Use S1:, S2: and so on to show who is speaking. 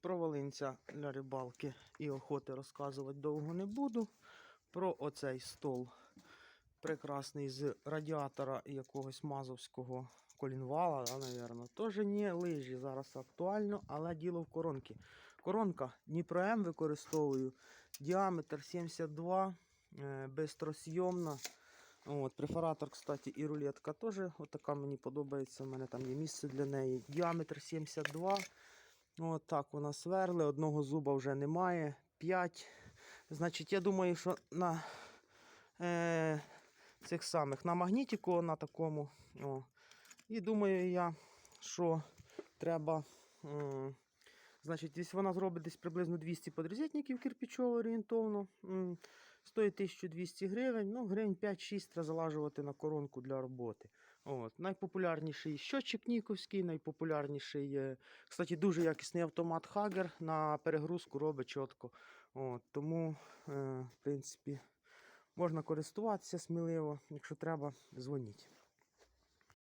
S1: Про волинця для рибалки і охоти розказувати довго не буду. Про оцей стол прекрасний з радіатора якогось мазовського колінвала, да, навірно. Теж не лижі зараз актуально, але діло в коронки. Коронка Дніпро М використовую. Діаметр 72, е, безстросйомна. От, префоратор, кстати, і рулетка теж. Отака мені подобається. У мене там є місце для неї. Діаметр 72. От так вона сверли. Одного зуба вже немає. 5. Значить, я думаю, що на е, цих самих на магнітіку на такому. О. І думаю я, що треба. м, Значить, вона зробить десь приблизно 200 подрізетників кирпічово орієнтовно. Стоїть 1200 гривень. Ну, гривень 5-6 треба залажувати на коронку для роботи. От. Найпопулярніший щотчик Ніковський, найпопулярніший, є. кстати, дуже якісний автомат Хагер на перегрузку робить чітко. От. Тому, е, в принципі, можна користуватися сміливо. Якщо треба, дзвоніть.